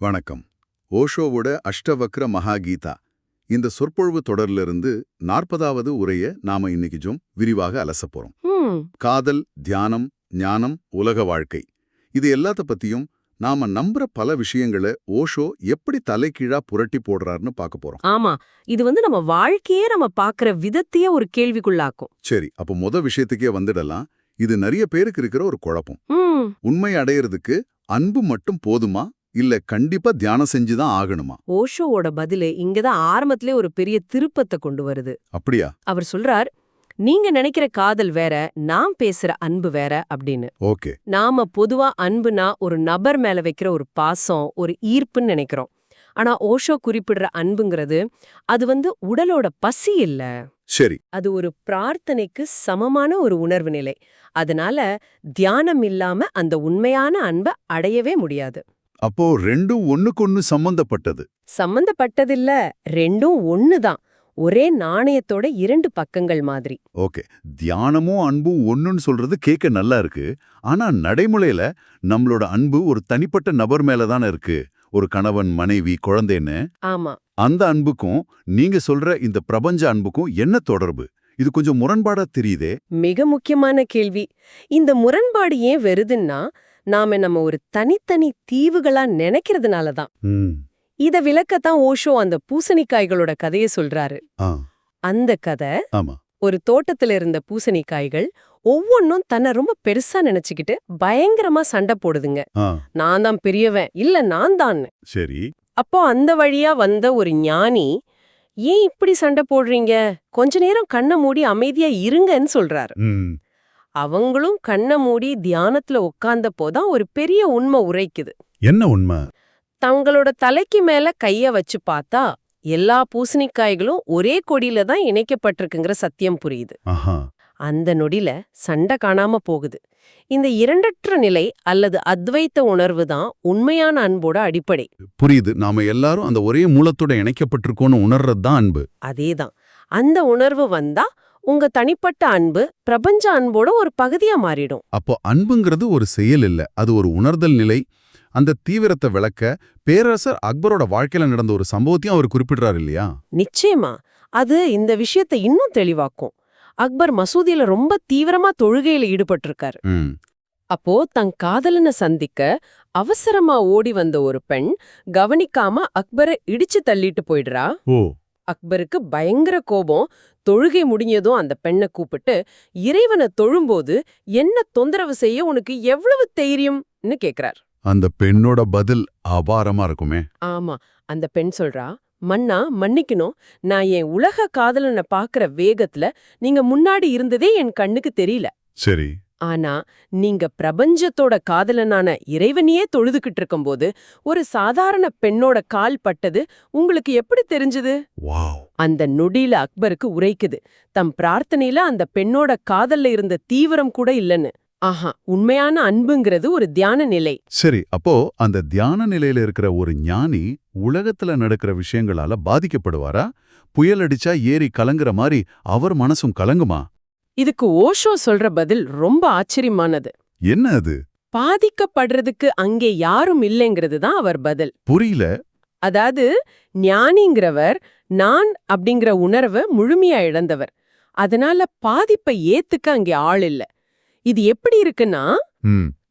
வணக்கம். ஓஷோவோட அஷ்டவக்ர மகாகீதா. இந்த சொற்பொழிவு தொடரிலிருந்து நாற்பதாவது உரைய நாம இன்னைக்கு ஜும் விரிவாக அலசப் போறோம். காதல் தியானம் ஞானம் உலக வாழ்க்கை. இது எல்லாத்த பத்தியும் நாம நம்புற பல விஷயங்களை ஓஷோ எப்படி தலைகீழா புரட்டி போடுறாருன்னு பார்க்க போறோம். ஆமா. இது வந்து நம்ம வாழ்க்கையே நம்ம பாக்குற விதத்தையே ஒரு கேள்விக்குள்ளாக்கும். சரி அப்போ முத விஷயத்துக்கே வந்துடலாம். இது நிறைய பேருக்கு இருக்கிற ஒரு குழப்பம். உண்மை அடையறதுக்கு அன்பு மட்டும் போதுமா? இல்ல கண்டிப்பா தியானம் செஞ்சுதான் ஆகணுமா? ஓஷோவோட பதிலு இங்கதான் ஆரம்பத்திலே ஒரு பெரிய திருப்பத்தை கொண்டு வருது. அப்படியா? அவர் சொல்றார் நீங்க நினைக்கிற காதல் வேற நான் பேசுற அன்பு வேற அப்படின்னு. ஓகே. நாம பொதுவா அன்புனா ஒரு நபர் மேல வைக்கிற ஒரு பாசம் ஒரு ஈர்ப்புன்னு நினைக்கிறோம். ஆனா ஓஷோ குறிப்பிடுற அன்புங்கிறது அது வந்து உடலோட பசி இல்ல. சரி. அது ஒரு பிரார்த்தனைக்கு சமமான ஒரு உணர்வு நிலை. அதனால தியானம் இல்லாம அந்த உண்மையான அன்பை அடையவே முடியாது. அப்போ ரெண்டும் ஒண்ணுக்கொன்னு சம்பந்தப்பட்டது. சம்பந்தப்பட்டதில்ல ரெண்டும் ஒண்ணுதான். ஒரே நாணயத்தோட இரண்டு பக்கங்கள் மாதிரி. ஓகே. தியானமும் அன்பும் ஒண்ணுன்னு சொல்றது கேட்க நல்லா இருக்கு. ஆனா நடைமுறையில நம்மளோட அன்பு ஒரு தனிப்பட்ட நபர் மேல தானே இருக்கு. ஒரு கணவன் மனைவி குழந்தைன்னு. ஆமா. அந்த அன்புக்கும் நீங்க சொல்ற இந்த பிரபஞ்ச அன்புக்கும் என்ன தொடர்பு? இது கொஞ்சம் முரண்பாடா தெரியுதே. மிக முக்கியமான கேள்வி. இந்த முரண்பாடு ஏன் வருதுன்னா நாம நம்ம ஒரு தனித்தனி தீவுகளா நினைக்கிறதுனால தான் இத விளக்கத்தான் ஓஷோ அந்த பூசணிக்காய்களோட கதையை சொல்றாரு. அந்த கதை ஒரு தோட்டத்துல இருந்த பூசணிக்காய்கள் ஒவ்வொன்னும் தன்னை ரொம்ப பெருசா நினைச்சுக்கிட்டு பயங்கரமா சண்டை போடுதுங்க. நான் தான் பெரியவன். இல்ல நான் தான். சரி. அப்போ அந்த வழியா வந்த ஒரு ஞானி ஏன் இப்படி சண்டை போடுறீங்க? கொஞ்ச நேரம் கண்ணை மூடி அமைதியா இருங்கன்னு சொல்றாரு. அவங்களும் கண்ணை மூடி தியானத்துல உட்கார்ந்த போதான் ஒரு பெரிய உண்மை உரைக்குது. என்ன உண்மை? தங்களோட தலைக்கு மேல கைய வச்சு பார்த்தா எல்லா பூசணிக்காய்களும் ஒரே கொடியில தான் இணைக்கப்பட்டிருக்குங்கிற சத்தியம் புரியுது. அந்த நொடில சண்டை காணாம போகுது. இந்த இரண்டற்ற நிலை அல்லது அத்வைத்த உணர்வு தான் உண்மையான அன்போட அடிப்படை. புரியுது. நாம எல்லாரும் அந்த ஒரே மூலத்தோட இணைக்கப்பட்டிருக்கோம்னு உணர்றது தான் அன்பு. அதேதான். அந்த உணர்வு வந்தா உங்க தனிப்பட்ட அன்பு பிரபஞ்ச அன்போட ஒரு பகுதியா மாறிடும். அப்போ அன்புங்கிறது ஒரு செயல் இல்ல அது ஒரு உணர்தல் நிலை. அந்த தீவிரத்தை விளக்க பேரரசர் அக்பரோட வாழ்க்கையில நடந்த ஒரு சம்பவத்தையும் அவர் குறிப்பிடுறாரு இல்லையா? நிச்சயமா. அது இந்த விஷயத்தை இன்னும் தெளிவாக்கும். அக்பர் மசூதியில ரொம்ப தீவிரமா தொழுகையில ஈடுபட்டிருக்காரு. அப்போ தன் காதலனை சந்திக்க அவசரமா ஓடி வந்த ஒரு பெண் கவனிக்காம அக்பரை இடிச்சு தள்ளிட்டு போயிடுறா. ஓ. அக்பருக்கு பயங்கர கோபம். தொழுகை முடிஞ்சதும் அந்த பெண்ணை கூப்பிட்டு இறைவனை தொழும்போது என்ன தொந்தரவு செய்ய உனக்கு எவ்வளவு தைரியம்னு கேக்குறார். அந்த பெண்ணோட பதில் அபாரமா இருக்குமே. ஆமா. அந்த பெண் சொல்றா மன்னா மன்னிக்கணும். நான் என் உலக காதலனை பாக்குற வேகத்துல நீங்க முன்னாடி இருந்ததே என் கண்ணுக்கு தெரியல. சரி. ஆனா நீங்க பிரபஞ்சத்தோட காதலனான இறைவனையே தொழுதுகிட்டு இருக்கும்போது ஒரு சாதாரண பெண்ணோட கால் பட்டது உங்களுக்கு எப்படி தெரிஞ்சது? அந்த நொடியில அக்பருக்கு உரைக்குது தம் பிரார்த்தனையில அந்த பெண்ணோட காதல்ல இருந்த தீவிரம் கூட இல்லைன்னு. ஆஹா உண்மையான அன்புங்கிறது ஒரு தியான நிலை. சரி அப்போ அந்த தியான நிலையில இருக்கிற ஒரு ஞானி உலகத்துல நடக்கிற விஷயங்களால பாதிக்கப்படுவாரா? புயல் அடிச்சா ஏறி கலங்குற மாதிரி அவர் மனசும் கலங்குமா? இதுக்கு ஓஷோ சொல்ற பதில் ரொம்ப ஆச்சரியமானது. என்ன அது? பாதிக்கப்படுறதுக்கு அங்கே யாரும் இல்லைங்கிறது தான் அவர் பதில். புரியல. அதாவது ஞானிங்கிறவர் நான் அப்படிங்கிற உணர்வை முழுமையா இழந்தவர். அதனால பாதிப்பை ஏத்துக்க அங்கே ஆள் இல்ல. இது எப்படி இருக்குன்னா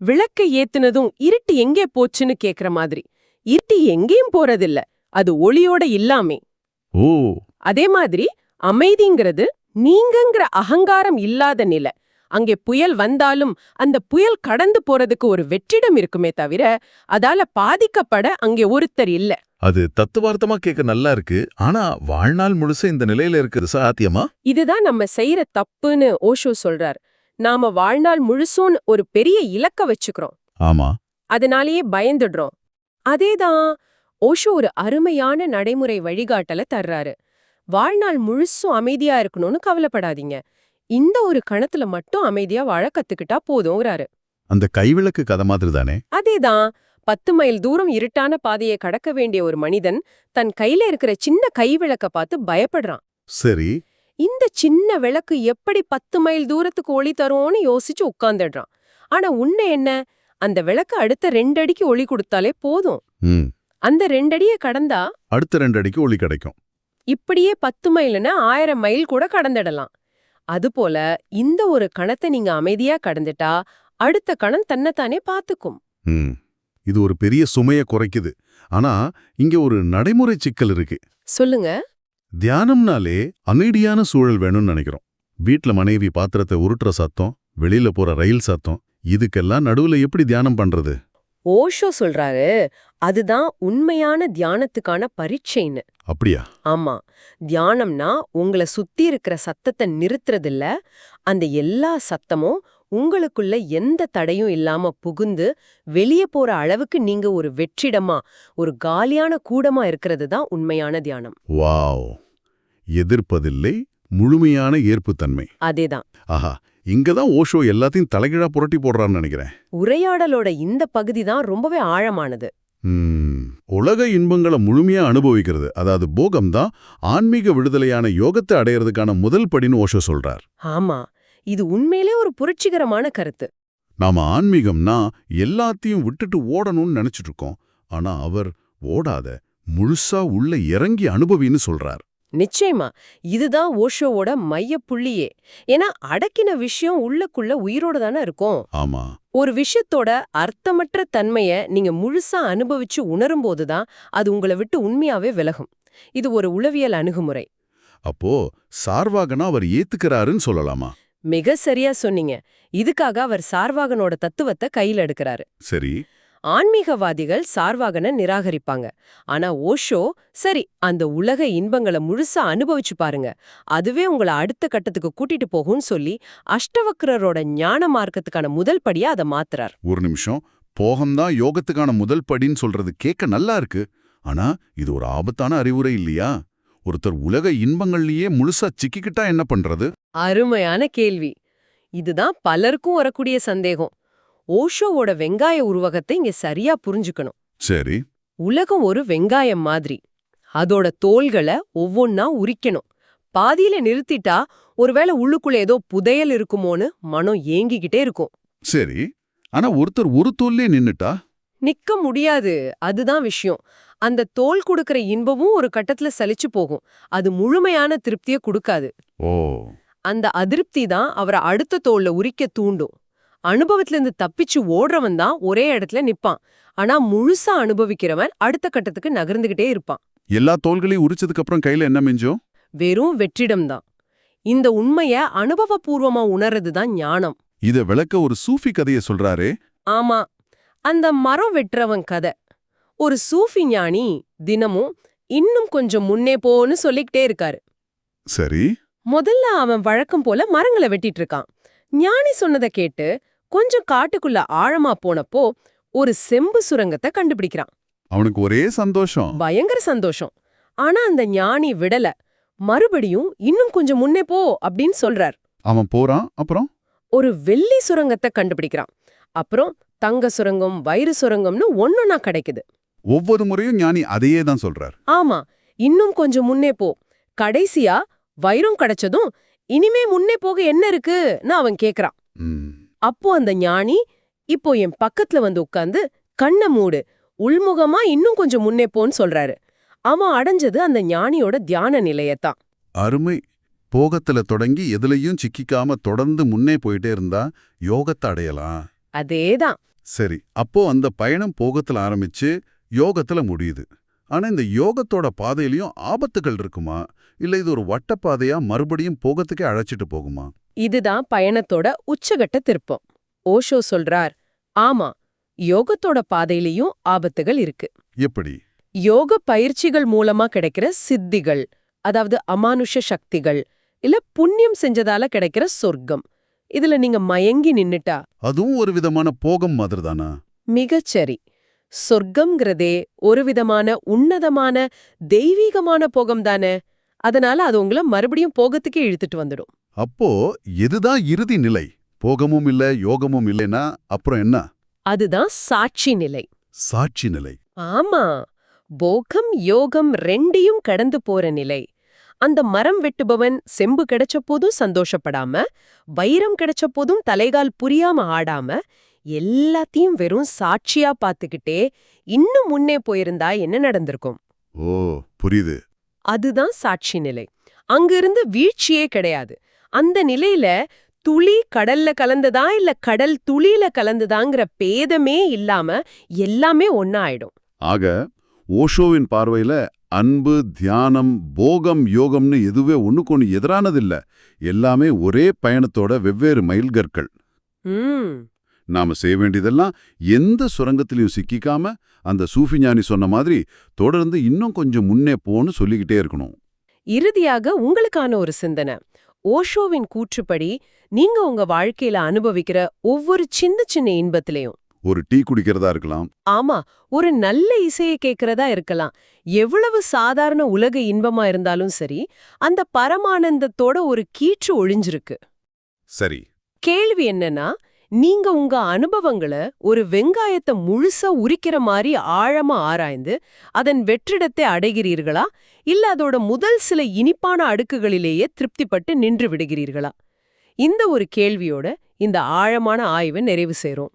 விளக்க ஏத்துனதும் இருட்டு எங்கே போச்சுன்னு கேக்குற மாதிரி. இருட்டு எங்கேயும் போறதில்ல. அது ஒளியோட இல்லாமே. ஓ. அதே மாதிரி அமைதிங்கிறது நீங்கங்கிற அகங்காரம் இல்லாத நிலை. அங்கே புயல் வந்தாலும் அந்த புயல் கடந்து போறதுக்கு ஒரு வெற்றிடம் இருக்குமே தவிர அதால பாதிக்கப்பட அங்கே ஒருத்தர் இல்ல. அது தத்துவார்த்தமா கேட்க நல்லா இருக்கு. ஆனா வாழ்நாள் முழுச இந்த நிலையில இருக்கிறது சாத்தியமா? இதுதான் நம்ம செய்யற தப்புன்னு ஓஷோ சொல்றார். நாம வாழ்நாள் முழுசும் ஒரு பெரிய இலக்க வச்சுக்கிறோம். ஆமா. அதனாலேயே பயந்துடுறோம். அதேதான் ஓஷோ ஒரு அருமையான நடைமுறை வழிகாட்டல தர்றாரு. வாழ்நாள் முழுசும் அமைதியா இருக்கணும்னு கவலைப்படாதீங்க. இந்த ஒரு கணத்துல மட்டும் அமைதியா வாழ கத்துக்கிட்டா போதும்ங்கிறாரு. அந்த கைவிளக்கு கதை மாதிரி தானே அதேதான். பத்து மைல் தூரம் இருட்டான பாதையை கடக்க வேண்டிய ஒரு மனிதன் தன் கையில இருக்கிற சின்ன கைவிளக்க பார்த்து பயப்படுறான். சரி. இந்த சின்ன விளக்கு எப்படி பத்து மைல் தூரத்துக்கு ஒளி தரும்னு யோசிச்சு உட்கார்ந்துடுறான். ஆனா உண்மை என்ன? அந்த விளக்கு அடுத்த ரெண்டு அடிக்கு ஒளி கொடுத்தாலே போதும். அந்த ரெண்டடிய கடந்தா அடுத்த ரெண்டு அடிக்கு ஒளி கிடைக்கும். இப்படியே பத்து மைல்னு ஆயிரம் மைல் கூட கடந்துடலாம். அதுபோல இந்த ஒரு கணத்தை நீங்க அமைதியா கடந்துட்டா அடுத்த கணம் தன்னைத்தானே பாத்துக்கும் ம். இது ஒரு பெரிய சுமைய குறைக்குது. ஆனா இங்க ஒரு நடைமுறை சிக்கல் இருக்கு. சொல்லுங்க. தியானம்னாலே அமைதியான சூழல் வேணும்னு நினைக்கிறோம். வீட்ல மனைவி பாத்திரத்தை உருட்டுற சத்தம் வெளியில போற ரயில் சத்தம் இதுக்கெல்லாம் நடுவுல எப்படி தியானம் பண்றது? ஓஷோ சொல்றாரு அதுதான் உண்மையான தியானத்துக்கான பரீட்சைன்னு. அப்படியா? ஆமா. தியானம்னா உங்களை சுத்தி இருக்கிற சத்தத்தை நிறுத்துறதில்ல. அந்த எல்லா சத்தமும் உங்களுக்குள்ள எந்த தடையும் இல்லாம புகுந்து வெளியே போற அளவுக்கு நீங்க ஒரு வெற்றிடமா ஒரு காலியான கூடமா இருக்கிறது தான் உண்மையான தியானம். வாவ். எதிர்ப்பதில்லை முழுமையான ஏற்புத்தன்மை. அதேதான். ஆஹா இங்கதான் ஓஷோ எல்லாத்தையும் தலைகீழா புரட்டி போடுறான்னு நினைக்கிறேன். உரையாடலோட இந்த பகுதி தான் ரொம்பவே ஆழமானது. உலக இன்பங்களை முழுமையா அனுபவிக்கிறது. அதாவது போகம் தான் ஆன்மீக விடுதலையான யோகத்தை அடையறதுக்கான முதல் படின்னு ஓஷோ சொல்றார். ஆமா இது உண்மையிலே ஒரு புரட்சிகரமான கருத்து. நாம ஆன்மீகம்னா எல்லாத்தையும் விட்டுட்டு ஓடணும்னு நினைச்சிட்டு இருக்கோம். ஆனா அவர் ஓடாத முழுசா உள்ள இறங்கி அனுபவின்னு சொல்றார். நிச்சயமா இதுதான் ஓஷோவோட மையப்புள்ளியே ஏன்னா அடக்கின விஷயம் உள்ளக்குள்ள உயிரோட தானே இருக்கும். ஆமா. ஒரு விஷயத்தோட அர்த்தமற்ற தன்மைய நீங்க முழுசா அனுபவிச்சு உணரும்போது தான் அது உங்களை விட்டு உண்மையாவே விலகும். இது ஒரு உளவியல் அணுகுமுறை. அப்போ சார்வாகனா அவர் ஏத்துக்கிறாருன்னு சொல்லலாமா? மிக சரியா சொன்னீங்க. இதுக்காக அவர் சார்வாகனோட தத்துவத்தை கையில எடுக்கிறாரு. சரி. ஆன்மீகவாதிகள் சார்வாகனை நிராகரிப்பாங்க. ஆனா ஓஷோ சரி அந்த உலக இன்பங்களை முழுசா அனுபவிச்சு பாருங்க. அதுவே உங்களை அடுத்த கட்டத்துக்கு கூட்டிட்டு போகும்னு சொல்லி அஷ்டவக்ரரோட ஞான மார்க்கத்துக்கான முதல் படியா அதை மாத்துறார். ஒரு நிமிஷம். போகம்தான் யோகத்துக்கான முதல் படின்னு சொல்றது கேட்க நல்லா இருக்கு. ஆனா இது ஒரு ஆபத்தான அறிவுரை இல்லையா? ஒருத்தர் உலக இன்பங்கள்லயே முழுசா சிக்கிக்கிட்டா என்ன பண்றது? அருமையான கேள்வி. இதுதான் பலருக்கும் வரக்கூடிய சந்தேகம். ஓஷோவோட வெங்காய உருவகத்தை இங்க சரியா புரிஞ்சுக்கணும். சரி. உலகம் ஒரு வெங்காயம் மாதிரி. அதோட தோள்களை ஒவ்வொன்னா உரிக்கணும். பாதியில நிறுத்திட்டா ஒருவேளை உள்ளுக்குள்ள ஏதோ புதையல் இருக்குமோன்னு மனம் ஏங்கிக்கிட்டே இருக்கும். சரி. ஆனா ஒருத்தர் ஒரு தோல்லே நின்னுட்டா? நிக்க முடியாது. அதுதான் விஷயம். அந்த தோல் கொடுக்கற இன்பமும் ஒரு கட்டத்துல சலிச்சு போகும். அது முழுமையான திருப்தியை கொடுக்காது. ஓ. அந்த அதிருப்தி தான் அவரை அடுத்த தோல்ல உரிக்க தூண்டும். அனுபவத்துல இருந்து தப்பிச்சு ஓடுறவன் தான் ஒரே இடத்துல நிப்பான். ஆனா முழுசா அனுபவிக்கிறவன் அடுத்த கட்டத்துக்கு நகர்ந்துகிட்டே இருப்பான். எல்லா தோள்களையும் உரிச்சதுக்கு அப்புறம் கையில என்ன மிஞ்சும்? வெறும் வெற்றிடம் தான். இந்த உண்மைய அனுபவபூர்வமா உணர்றது தான் ஞானம். இத விளக்க ஒரு சூஃபி கதைய சொல்றாரே. ஆமா. அந்த மரம் வெட்டுறவன் கதை. ஒரு சூஃபி ஞானி தினமும் இன்னும் கொஞ்சம் முன்னே போன்னு சொல்லிக்கிட்டே இருக்காரு. சரி. முதல்ல அவன் வழக்கம் போல மரங்களை வெட்டிட்டு இருக்கான். ஞானி சொன்னதை கேட்டு கொஞ்சம் காட்டுக்குள்ள ஆழமா போனப்போ ஒரு செம்பு சுரங்கத்தை கண்டுபிடிக்கிறான். அவனுக்கு ஒரே சந்தோஷம். பயங்கர சந்தோஷம். ஆனா அந்த ஞானி விடல. மறுபடியும் இன்னும் கொஞ்சம் முன்னே போ அப்படின்னு சொல்றார். அவன் போறான் அப்புறம்? ஒரு வெள்ளி சுரங்கத்தை கண்டுபிடிக்கிறான். அப்புறம் தங்க சுரங்கம் வைர சுரங்கம்னு ஒன்னொன்னா கிடைக்குது. ஒவ்வொரு முறையும் ஞானி அதையே தான் சொல்றார். ஆமா இன்னும் கொஞ்சம் முன்னே போ. கடைசியா வைரம் கிடைச்சதும் இனிமே முன்னே போக என்ன இருக்குன்னு அவன் கேக்குறான். அப்போ அந்த ஞானி இப்போ என் பக்கத்துல வந்து உட்கார்ந்து கண்ணை மூடு உள்முகமா இன்னும் கொஞ்சம் முன்னே போன்னு சொல்றாரு. அவன் அடைஞ்சது அந்த ஞானியோட தியான நிலையத்தான். அருமை. போகத்துல தொடங்கி எதுலயும் சிக்கிக்காம தொடர்ந்து முன்னே போயிட்டே இருந்தா யோகத்தை அடையலாம். அதேதான். சரி அப்போ அந்த பயணம் போகத்துல ஆரம்பிச்சு யோகத்துல முடியுது. ஆனா இந்த யோகத்தோட பாதையிலயும் ஆபத்துகள் இருக்குமா? இல்ல இது ஒரு வட்டப்பாதையா மறுபடியும் போகத்துக்கே அழைச்சிட்டு போகுமா? இதுதான் பயணத்தோட உச்சகட்ட திருப்பம். ஓஷோ சொல்றார் ஆமா யோகத்தோட பாதையிலயும் ஆபத்துகள் இருக்கு. எப்படி? யோக பயிற்சிகள் மூலமா கிடைக்கிற சித்திகள் அதாவது அமானுஷ சக்திகள் இல்ல புண்ணியம் செஞ்சதால கிடைக்கிற சொர்க்கம் இதுல நீங்க மயங்கி நின்னுட்டா? அதுவும் ஒரு விதமான போகம் மாதிரிதானா? மிகச்சரி சொர்க்கம்ங்கிறதே ஒரு விதமான உன்னதமான தெய்வீகமான போகம் தானே அதனால அது உங்கள மறுபடியும் போகத்துக்கே இழுத்துட்டு வந்துடும். அப்போ எதுதான் இறுதி நிலை? போகமும் இல்ல யோகமும் இல்லைன்னா அப்புறம் என்ன? அதுதான் சாட்சி நிலை. சாட்சி நிலை. ஆமா. போகம் யோகம் ரெண்டையும் கடந்து போற நிலை. அந்த மரம் வெட்டுபவன் செம்பு கிடைச்ச போதும் சந்தோஷப்படாம வைரம் கிடைச்ச போதும் தலைகால் புரியாம ஆடாம எல்லாத்தையும் வெறும் சாட்சியா பார்த்துக்கிட்டே இன்னும் முன்னே போயிருந்தா என்ன நடந்திருக்கும்? ஓ புரியுது. அதுதான் சாட்சி நிலை. அங்கிருந்து வீழ்ச்சியே கிடையாது. அந்த நிலையில துளி கடல்ல கலந்ததா இல்ல கடல் துளியில கலந்ததாங்கிற பேதமே இல்லாம எல்லாமே ஒண்ணா ஆயிடும் ஆக ஓஷோவின் பார்வையில அன்பு தியானம் போகம் யோகம்னு எதுவே ஒண்ணுக்கொன்னு எதிரானதில்ல. எல்லாமே ஒரே பயணத்தோட வெவ்வேறு மைல்கற்கள் ம். நாம செய்ய வேண்டியதெல்லாம் எந்த சுரங்கத்திலையும் சிக்கிக்காம அந்த சூஃபி ஞானி சொன்ன மாதிரி தொடர்ந்து இன்னும் கொஞ்சம் முன்னே போன்னு சொல்லிக்கிட்டே இருக்கணும். இறுதியாக உங்களுக்கான ஒரு சிந்தனை. ஓஷோவின் கூற்றுப்படி நீங்க உங்க வாழ்க்கையில அனுபவிக்கிற ஒவ்வொரு சின்ன சின்ன இன்பத்திலையும். ஒரு டீ குடிக்கிறதா இருக்கலாம். ஆமா ஒரு நல்ல இசையை கேட்கறதா இருக்கலாம். எவ்வளவு சாதாரண உலக இன்பமா இருந்தாலும் சரி அந்த பரமானந்தத்தோட ஒரு கீற்று ஒளிஞ்சிருக்கு சரி. கேள்வி என்னன்னா நீங்க உங்க அனுபவங்களை ஒரு வெங்காயத்தை முழுசா உரிக்கிற மாதிரி ஆழமா ஆராய்ந்து அதன் வெற்றிடத்தை அடைகிறீர்களா? இல்ல அதோட முதல் சில இனிப்பான அடுக்குகளிலேயே திருப்திப்பட்டு நின்று விடுகிறீர்களா? இந்த ஒரு கேள்வியோட இந்த ஆழமான ஆய்வை நிறைவு செய்றோம்.